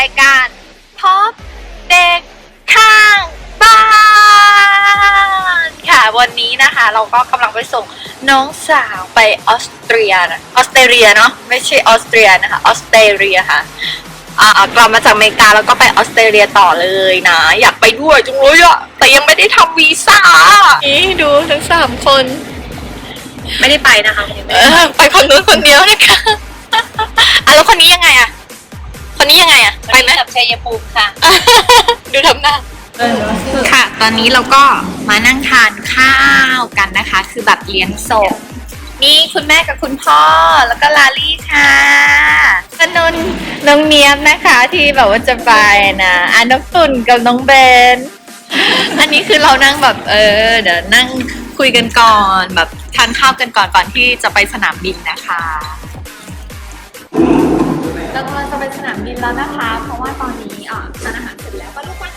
รายการพบเด็กข้างบ้านค่ะวันนี้นะคะ เราก็กำลังไปส่งน้องสาวไปออสเตรียออสเตรเลียเนาะไม่ใช่ออสเตรียนะคะออสเตรเลียค่ะกลับมาจากอเมริกาแล้วก็ไปออสเตรเลียต่อเลยนะ อยากไปด้วยจุงเลยอะแต่ยังไม่ได้ทำวีซ่านี่ดูทั้งสามคน ไม่ได้ไปนะคะไปคนนู้นคนเดียวนะคะอะแล้วคนนี้ยังไงอะ คนนี้ยังไงอะไปไหมกับชัยภูมิค่ะ ดูทำหน้าค่ะ ตอนนี้เราก็มานั่งทานข้าวกันนะคะ คือแบบเลี้ยงส่งนี่คุณแม่กับคุณพ่อแล้วก็ลาลี่ค่ะกนนน้องเนียบนะคะที่แบบว่าจะไปนะอันน้องตุ่นกับน้องเบน อันนี้คือเรานั่งแบบเออ เดี๋ยวนั่งคุยกันก่อนแบบทานข้าวกันก่อนก่อนที่จะไปสนามบินนะคะ เรากำลังจะไปสนามบินแล้วนะคะ เพราะว่าตอนนี้อะทานอาหารเสร็จแล้วก็ลูกวัน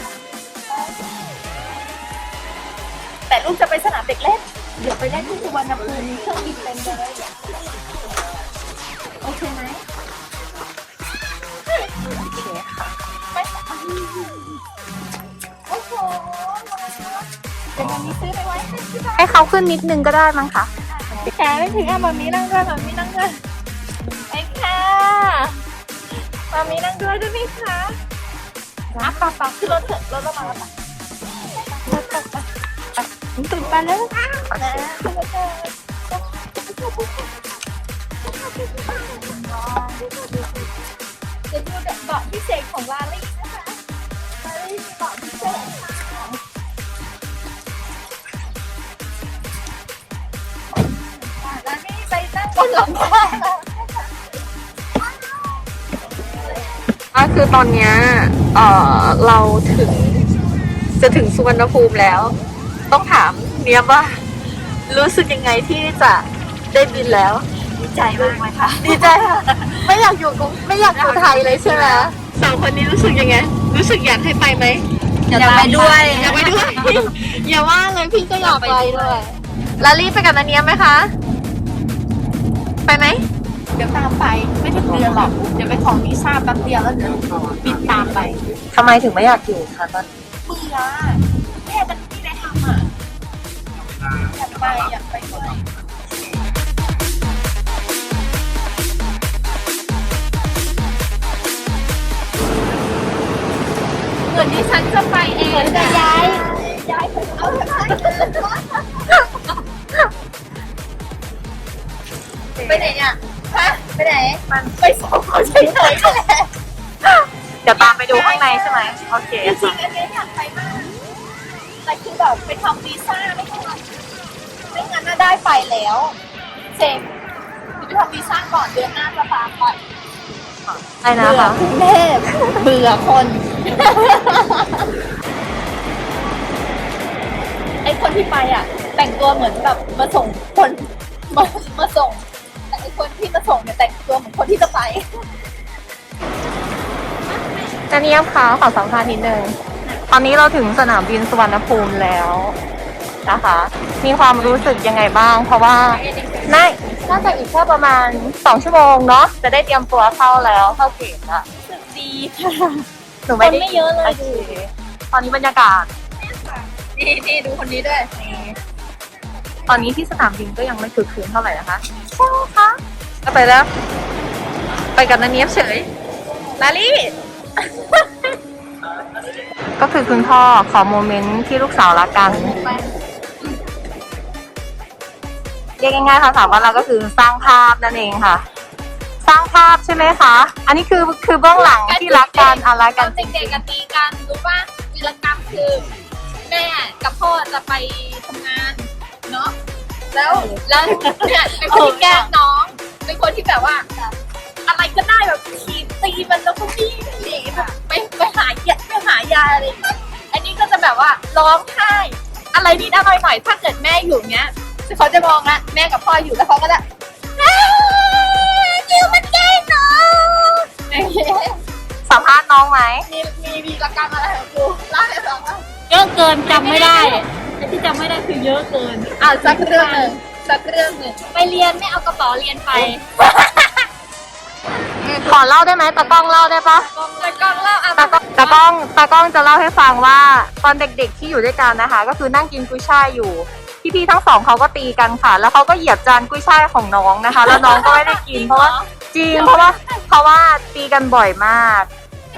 แต่ลูกจะไปสนามเด็กเล่น เดี๋ยวไปได้ที่สุวรรณภูมิเครื่องบินเต็มเลย โอเคไหมโอเคค่ะไปโอ้โหเดี๋ยววันนี้ซื้อไปไว้ให้ที่บ้านให้เขาขึ้นนิดนึงก็ได้มั้งคะแขนไม่ถึงอะมามีนั่งด้วยมามีนั่งด้วย มามีนั่งด้วยได้ไหมคะอะปะปะขึ้นรถเถอะรถเรามาแล้วปะไปตื่นไปแล้วนะขึ้นรถเถอะจะดูเบาะพิเศษของลาลี่นะคะลาลี่มีเบาะพิเศษค่ะลาลี่ไปนั่งบนหลังคา คือตอนเนี้ยเออเราถึง จะถึงสุวรรณภูมิแล้ว ต้องถามเนียบว่า รู้สึกยังไงที่จะได้บินแล้ว ดีใจมากไหมคะดีใจค่ะ ไม่อยากอยู่กรุงไม่อยากอยู่ไทยเลยใช่ไหมสองคนนี้รู้สึกยังไง รู้สึกอยากให้ไปไหมอยากไปด้วย อยากไปด้วย อย่าว่าเลยพี่ก็อยากไปด้วยลาลี่ไปกับนันเนียบไหมคะ ไปไหม เดี๋ยวตามไปไม่ถึงเดือนหรอกเดี๋ยวไปขอวีซ่าแป๊บเดียวแล้วเดี๋ยวบินตามไปทำไมถึงไม่อยากอยู่คะตอนเบื่อแม่มันไม่ได้ทำอะอยากไปอยากไปด้วยเหมือนที่ฉันจะไปเองเหมือนจะย้ายย้ายไปเอาไปไหนอะฮะ ไปไหนมันไปสองคนเฉยๆนั่นแหละเดี๋ยวตามไปดูข้างในใช่ไหมโอเคจริงๆอันเนี้ยอยากไปมากแต่คือแบบไปทำวีซ่าไม่ทันไม่งั้นน่ะได้ไปแล้วเซ็งคือไปทำวีซ่าก่อนเดือนหน้าจะตามไปใช่นะเบื่อคะกรุงเทพเบื่อคน ไอคนที่ไปอะ แต่งตัวเหมือนแบบมาส่งคนมามาส่งแต่ไอ คนที่มาส่งเนี่ยแต่งตัวเหมือนคนที่จะไปจะเนียบคะขอสัมภาษณ์นิดนึงตอนนี้เราถึงสนามบินสุวรรณภูมิแล้วนะคะ มีความรู้สึกยังไงบ้าง เพราะว่าน่าน่าจะอีกแค่ประมาณสองชั่วโมงเนาะจะได้เตรียมตัวเข้าแล้วเข้าเกตอะดีค่ะหนูไม่ได้คนไม่เยอะเลยโคตอนนี้บรรยากาศนี่นี่ดูคนนี้ด้วย ตอนนี้ที่สนามบินก็ยังไม่คือคืนเท่าไหร่นะคะใช่ค่ะไปแล้ว ไปกับนันเนียบเฉยลาลี่ก็คือคุณพ่อขอโมเมนต์ที่ลูกสาวรักกัน เรียกง่ายๆค่ะสามว่าเราก็คือสร้างภาพนั่นเองค่ะ สร้างภาพใช่ไหมคะ อันนี้คือคือเบื้องหลังที่รักกันอะรักตกัอนนเด็กๆกันตีกันรู้ป่ะวีรกรรมคือ แม่กับพ่อจะไป แล้วแล้วเนี่ยเป็นคนที่แกล้งน้องเป็นคนที่แบบว่า อะไรก็ได้แบบขีดตีมันแล้วก็วิ่งหนีแบบไปไปหายาไปหายาอะไรอย่างเงี้ยอันนี้ก็จะแบบว่าร้องไห้อะไรนิดอะไรหน่อยถ้าเกิดแม่อยู่เงี้ยเขาจะมองละแม่กับพ่ออยู่แล้วเขาก็จะจิวมันแกล้งน้องสัมภาษณ์น้องไหมมีมีวีรกรรมอะไรของกูเล่าให้ฟังว่าเยอะเกินจำไม่ได้ไอ้ ที่จำไม่ได้คือเยอะเกิน อ่าสักเรื่องหนึ่งสักเรื่องหนึ่งไปเรียนไม่เอากระเป๋าเรียนไปขอเล่าได้ไหมตากล้องเล่าได้ปะแต่กล้องเล่าอะตากล้องตากล้องตากล้องจะเล่าให้ฟังว่าตอนเด็กๆที่อยู่ด้วยกันนะคะ ก็คือนั่งกินกุ้ยช่ายอยู่พี่ๆทั้งสองเขาก็ตีกันค่ะ แล้วเขาก็เหยียบจานกุ้ยช่ายของน้องนะคะ แล้วน้องก็ไม่ได้กินเพราะว่าจริงเพราะว่าเพราะว่าตีกันบ่อยมาก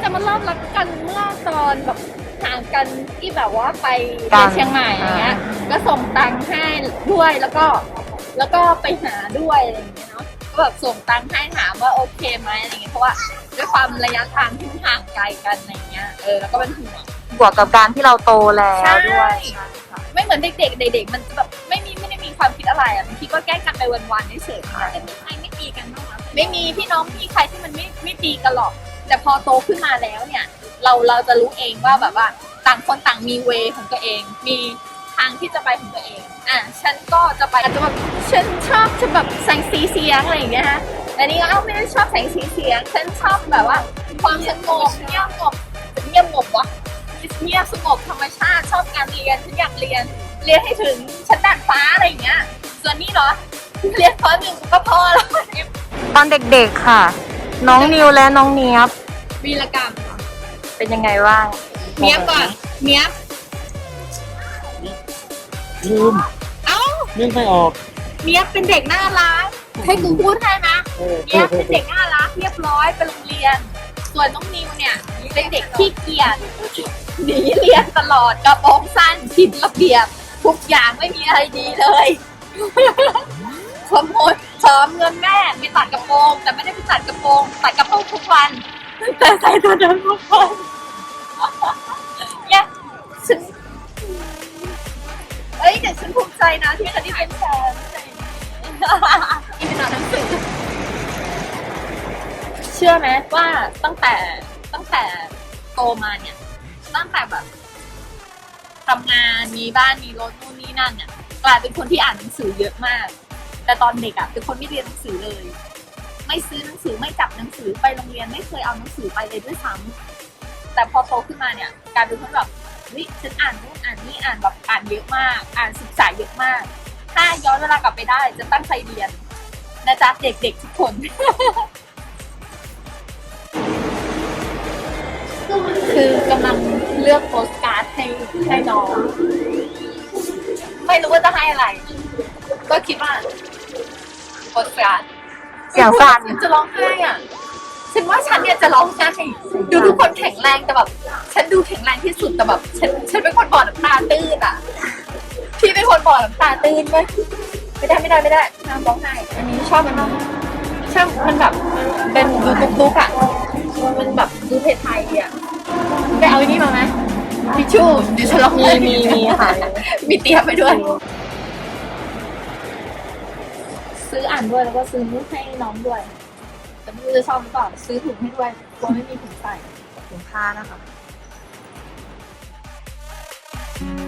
จะมาเริ่มรักกันเมื่อตอนแบบ ห่างกันที่แบบว่าไปกัเรียนนเชียงใหม่อย่างเงี้ยอ่าก็ส่งตังค์ให้ด้วยแล้วก็ แล้วก็ไปหาด้วยอะไรอย่างเงี้ยเนาะก็แบบส่งตังค์ให้ถามว่าโอเคไหมอะไรเงี้ยเพราะว่าด้วยความระยะทางที่ห่างไกลกันอะไรเงี้ยเออแล้วก็เป็นห่วงบวกกับการที่เราโตแล้วด้วย ไม่เหมือนเด็กๆเด็กๆมันจะแบบไม่มีไม่ได้มีความคิดอะไรอะมันคิดว่าแกล้งกันไปวันๆเฉยๆแต่มีใครไม่ตีกันบ้างวะไม่มีพี่น้องพี่ใครที่มันไม่ไม่ตีกันหรอก แต่พอโตขึ้นมาแล้วเนี่ย เราเราจะรู้เองว่าแบบว่าต่างคนต่างมีเวของตัวเอง มีทางที่จะไปของตัวเอง อะฉันก็จะไปอาจจะแบบฉันชอบฉันแบบแสงสีเสียงอะไรอย่างเงี้ยฮะแต่นี่ก็เอ้าไม่ได้ชอบแสงสีเสียง ฉันชอบแบบว่า ความสงบเงียบสงบเงียบสงบวะเงียบสงบธรรมชาติชอบการเรียนฉันอยากเรียนเรียนให้ถึงชั้นดาดฟ้าอะไรอย่างเงี้ย ส่วนนี้เหรอเรียนข้อหนึ่งก็พอแล้วตอนเด็กๆค่ะ น้องนิวและน้องเนียบวีรกรรม เป็นยังไงบ้างเนี้ยบก่อนเนี้ยบลืมเอ้านึกไม่ออกเนี้ยบเป็นเด็กน่ารักให้กูพูดให้นะเออเนี้ยบเป็นเด็กน่ารักเรียบร้อยไปโรงเรียน ส่วนน้องนิวเนี่ยเป็นเด็กขี้เกียจหนีเรียนตลอดกระโปรงสั้นผิดระเบียบทุกอย่างไม่มีอะไรดีเลยขโมยขอเงินแม่ไปตัดกระโปรง แต่ไม่ได้ไปตัดกระโปรงตัดกระโปรงทุกวัน แต่ใส่ตัวเดิมทุกวันเนี่ยฉันเอ้ยแต่ฉันภูมิใจนะที่ฉันได้เป็นแฟนที่เป็นหนังหนังสือเชื่อไหมว่าตั้งแต่ตั้งแต่โตมาเนี่ย ตั้งแต่แบบทำงานมีบ้านมีรถนู่นนี่นั่นเนี่ยกลายเป็นคนที่อ่านหนังสือเยอะมาก แต่ตอนเด็กอะเป็นคนไม่เรียนหนังสือเลย ไม่ซื้อหนังสือไม่จับหนังสือไปโรงเรียนไม่เคยเอาหนังสือไปเลยด้วยซ้ำแต่พอโตขึ้นมาเนี่ยกลายเป็นคนแบบเฮ้ยฉันอ่านนู่นอ่านนี่อ่านแบบอ่านเยอะมาก อ่านศึกษาเยอะมาก ถ้าย้อนเวลากลับไปได้จะตั้งใจเรียนนะจ๊ะเด็กๆทุกคนคือกำลังเลือกโปสการ์ดให้ให้น้อง ไม่รู้ว่าจะให้อะไร ก็คิดว่าโปสการ์ด เสียงสั่น ฉันจะร้องไห้อะ ฉันว่าฉันเนี่ยจะร้องไห้ดูทุกคนแข็งแรงแต่แบบ ฉันดูแข็งแรงที่สุดแต่แบบ ฉันฉันเป็นคนบ่อน้ำตาตื้นอะ พี่เป็นคนบ่อน้ำตาตื้นไหมไม่ได้ไม่ได้ไม่ได้ห้ามร้องไห้ อันนี้ชอบมันมากชอบมันแบบเป็นดูตุ๊กตุ๊กอะ มันแบบดูไทยๆอะไปเอาอันนี้มาไหมทิชชู่เดี๋ยวฉันร้องไห้มีมีค่ะ มีเตรียมไปด้วย ซื้ออ่านด้วยแล้วก็ซื้อให้น้องด้วย แต่ไม่รู้จะชอบหรือเปล่าซื้อถุงให้ด้วยกลัวไม่มีถุงใส่ถุงผ้านะคะเห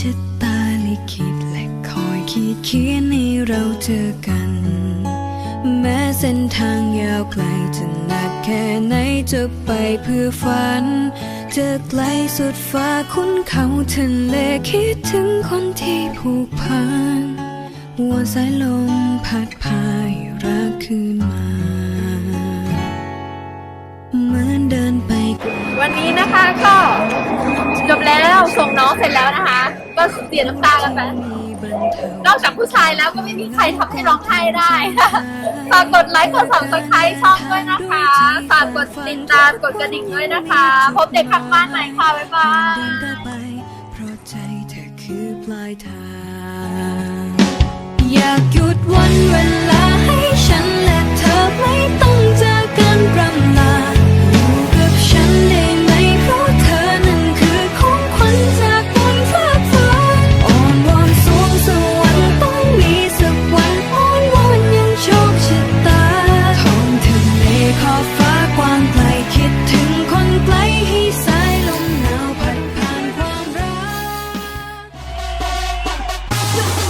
ชะตาลิขิตและคอยขีดเขียนให้เราเจอกัน แม้เส้นทางยาวไกลจะหนักแค่ไหนจะไปเพื่อฝันจะไกลสุดฟ้าคุ้นเขาทะเลคิดถึงคนที่ผูกพันว่าสายลมพัดพายรักคืนมาเหมือนเดินไปวันนี้นะคะก็จบแล้วส่งน้องเสร็จแล้วนะคะ ก็เสียน้ำตากันไปนอกจากผู้ชายแล้วก็ไม่มีใครทำให้ร้องไห้ได้ฝากกดไลค์กดสับสไครต์ช่องด้วยนะคะฝากกดติดตามกดกระดิ่งด้วยนะคะ พบเด็กทางบ้านใหม่ค่ะ บ๊ายบายอยากหยุดวันเวลาให้ฉันและเธอไม่ต้องเจอกันเรา Let's.